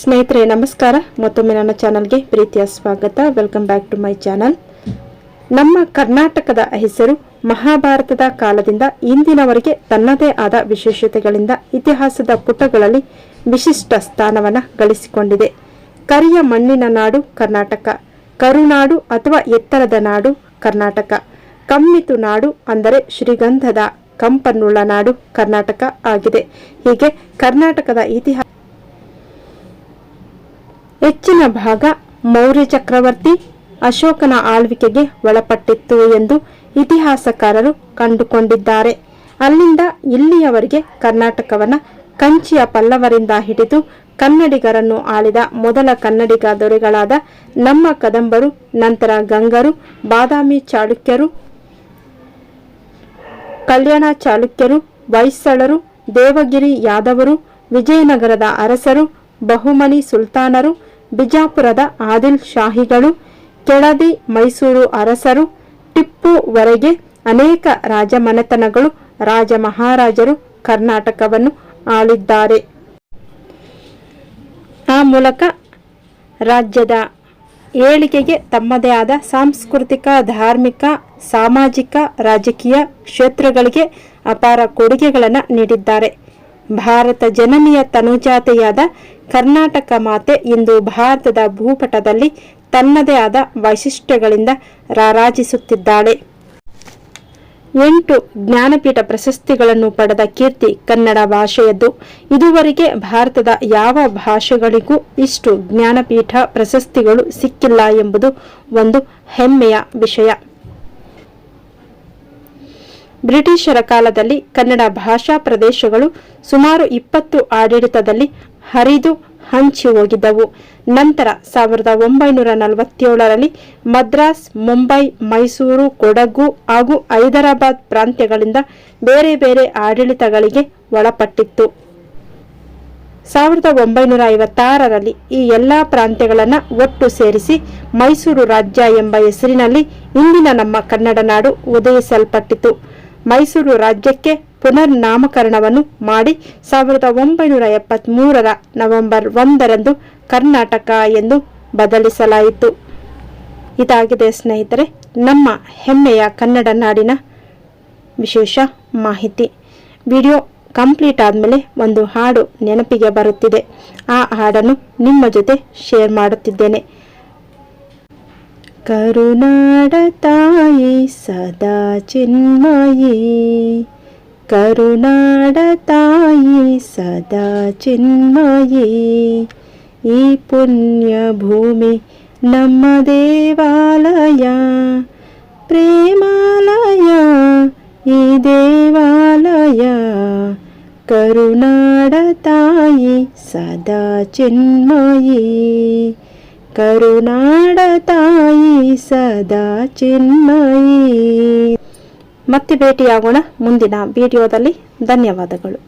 ಸ್ನೇಹಿತರೆ, ನಮಸ್ಕಾರ. ಮತ್ತೊಮ್ಮೆ ನನ್ನ ಚಾನಲ್ಗೆ ಪ್ರೀತಿಯ ಸ್ವಾಗತ. Welcome back to my channel ನಮ್ಮ ಕರ್ನಾಟಕದ ಹೆಸರು ಮಹಾಭಾರತದ ಕಾಲದಿಂದ ಇಂದಿನವರೆಗೆ ತನ್ನದೇ ಆದ ವಿಶೇಷತೆಗಳಿಂದ ಇತಿಹಾಸದ ಪುಟಗಳಲ್ಲಿ ವಿಶಿಷ್ಟ ಸ್ಥಾನವನ್ನು ಗಳಿಸಿಕೊಂಡಿದೆ. ಕರಿಯ ಮಣ್ಣಿನ ನಾಡು ಕರ್ನಾಟಕ, ಕರುನಾಡು ಅಥವಾ ಎತ್ತರದ ನಾಡು ಕರ್ನಾಟಕ, ಕಮ್ಮಿತು ನಾಡು ಅಂದರೆ ಶ್ರೀಗಂಧದ, ಕಂಪನ್ನುಳ್ಳ ನಾಡು ಕರ್ನಾಟಕ ಆಗಿದೆ. ಹೀಗೆ ಕರ್ನಾಟಕದ ಇತಿಹಾಸ ಹೆಚ್ಚಿನ ಭಾಗ ಮೌರ್ಯ ಚಕ್ರವರ್ತಿ ಅಶೋಕನ ಆಳ್ವಿಕೆಗೆ ಒಳಪಟ್ಟಿತ್ತು ಎಂದು ಇತಿಹಾಸಕಾರರು ಕಂಡುಕೊಂಡಿದ್ದಾರೆ. ಅಲ್ಲಿಂದ ಇಲ್ಲಿಯವರೆಗೆ ಕರ್ನಾಟಕವನ್ನ ಕಂಚಿಯ ಪಲ್ಲವರಿಂದ ಹಿಡಿದು ಕನ್ನಡಿಗರನ್ನು ಆಳಿದ ಮೊದಲ ಕನ್ನಡಿಗ ದೊರೆಗಳಾದ ನಮ್ಮ ಕದಂಬರು, ನಂತರ ಗಂಗರು, ಬಾದಾಮಿ ಚಾಳುಕ್ಯರು, ಕಲ್ಯಾಣ ಚಾಲುಕ್ಯರು ವೈಸಳರು ದೇವಗಿರಿ ಯಾದವರು, ವಿಜಯನಗರದ ಅರಸರು, ಬಹುಮನಿ ಸುಲ್ತಾನರು ಬಿಜಾಪುರದ ಆದಿಲ್ ಶಾಹಿಗಳು, ಕೆಳದಿ ಮೈಸೂರು ಅರಸರು ಟಿಪ್ಪುವರೆಗೆ ಅನೇಕ ರಾಜಮನೆತನಗಳು, ರಾಜ ಮಹಾರಾಜರು ಕರ್ನಾಟಕವನ್ನು ಆಳಿದ್ದಾರೆ. ಆ ಮೂಲಕ ರಾಜ್ಯದ ಏಳಿಗೆಗೆ ತಮ್ಮದೇ ಆದ ಸಾಂಸ್ಕೃತಿಕ, ಧಾರ್ಮಿಕ, ಸಾಮಾಜಿಕ, ರಾಜಕೀಯ ಕ್ಷೇತ್ರಗಳಿಗೆ ಅಪಾರ ಕೊಡುಗೆಗಳನ್ನು ನೀಡಿದ್ದಾರೆ. ಭಾರತ ಜನನಿಯ ತನುಜಾತೆಯಾದ ಕರ್ನಾಟಕ ಮಾತೆ ಇಂದು ಭಾರತದ ಭೂಪಟದಲ್ಲಿ ತನ್ನದೇ ಆದ ವೈಶಿಷ್ಟ್ಯಗಳಿಂದ ರಾರಾಜಿಸುತ್ತಿದ್ದಾಳೆ. ಎಂಟು ಜ್ಞಾನಪೀಠ ಪ್ರಶಸ್ತಿಗಳನ್ನು ಪಡೆದ ಕೀರ್ತಿ ಕನ್ನಡ ಭಾಷೆಯದ್ದು. ಇದುವರೆಗೆ ಭಾರತದ ಯಾವ ಭಾಷೆಗಳಿಗೂ ಇಷ್ಟು ಜ್ಞಾನಪೀಠ ಪ್ರಶಸ್ತಿಗಳು ಸಿಕ್ಕಿಲ್ಲ ಎಂಬುದು ಒಂದು ಹೆಮ್ಮೆಯ ವಿಷಯ. ಬ್ರಿಟಿಷರ ಕಾಲದಲ್ಲಿ ಕನ್ನಡ ಭಾಷಾ ಪ್ರದೇಶಗಳು ಸುಮಾರು ಇಪ್ಪತ್ತು ಆಡಳಿತದಲ್ಲಿ ಹರಿದು ಹಂಚಿ ಹೋಗಿದ್ದವು. ನಂತರ ಸಾವಿರದ ಒಂಬೈನೂರ ನಲವತ್ತೇಳರಲ್ಲಿ ಮದ್ರಾಸ್, ಮುಂಬೈ, ಮೈಸೂರು, ಕೊಡಗು ಹಾಗೂ ಹೈದರಾಬಾದ್ ಪ್ರಾಂತ್ಯಗಳಿಂದ ಬೇರೆ ಬೇರೆ ಆಡಳಿತಗಳಿಗೆ ಒಳಪಟ್ಟಿತ್ತು. ಸಾವಿರದ ಒಂಬೈನೂರ ಐವತ್ತಾರರಲ್ಲಿ ಈ ಎಲ್ಲ ಪ್ರಾಂತ್ಯಗಳನ್ನು ಒಟ್ಟು ಸೇರಿಸಿ ಮೈಸೂರು ರಾಜ್ಯ ಎಂಬ ಹೆಸರಿನಲ್ಲಿ ಇಂದಿನ ನಮ್ಮ ಕನ್ನಡ ನಾಡು ಉದಯಿಸಲ್ಪಟ್ಟಿತು. ಮೈಸೂರು ರಾಜ್ಯಕ್ಕೆ ಪುನರ್ ನಾಮಕರಣವನ್ನು ಮಾಡಿ ಸಾವಿರದ ಒಂಬೈನೂರ ಎಪ್ಪತ್ತ್ಮೂರರ ನವೆಂಬರ್ ಒಂದರಂದು ಕರ್ನಾಟಕ ಎಂದು ಬದಲಿಸಲಾಯಿತು. ಇದಾಗಿದೆ ಸ್ನೇಹಿತರೆ, ನಮ್ಮ ಹೆಮ್ಮೆಯ ಕನ್ನಡ ನಾಡಿನ ವಿಶೇಷ ಮಾಹಿತಿ. ವಿಡಿಯೋ ಕಂಪ್ಲೀಟ್ ಆದಮೇಲೆ ಒಂದು ಹಾಡು ನೆನಪಿಗೆ ಬರುತ್ತಿದೆ. ಆ ಹಾಡನ್ನು ನಿಮ್ಮ ಜೊತೆ ಶೇರ್ ಮಾಡುತ್ತಿದ್ದೇನೆ. ಕರುನಾಡ ತಾಯಿ ಸದಾ ಚಿನ್ಮಯಿ ಕರುನಾಡ ತಾಯಿ ಸದಾ ಚಿನ್ಮಯಿ ಈ ಪುಣ್ಯ ಭೂಮಿ ನಮ್ಮ ದೇವಾಲಯ ಪ್ರೇಮಾಲಯ ಈ ದೇವಾಲಯ ಕರುನಾಡ ತಾಯಿ ಸದಾ ಚಿನ್ಮಯಿ ಕರುನಾಡ ತಾಯಿ ಸದಾ ಚಿನ್ಮಯಿ. ಮತ್ತೆ ಭೇಟಿಯಾಗೋಣ ಮುಂದಿನ ವಿಡಿಯೋದಲ್ಲಿ. ಧನ್ಯವಾದಗಳು.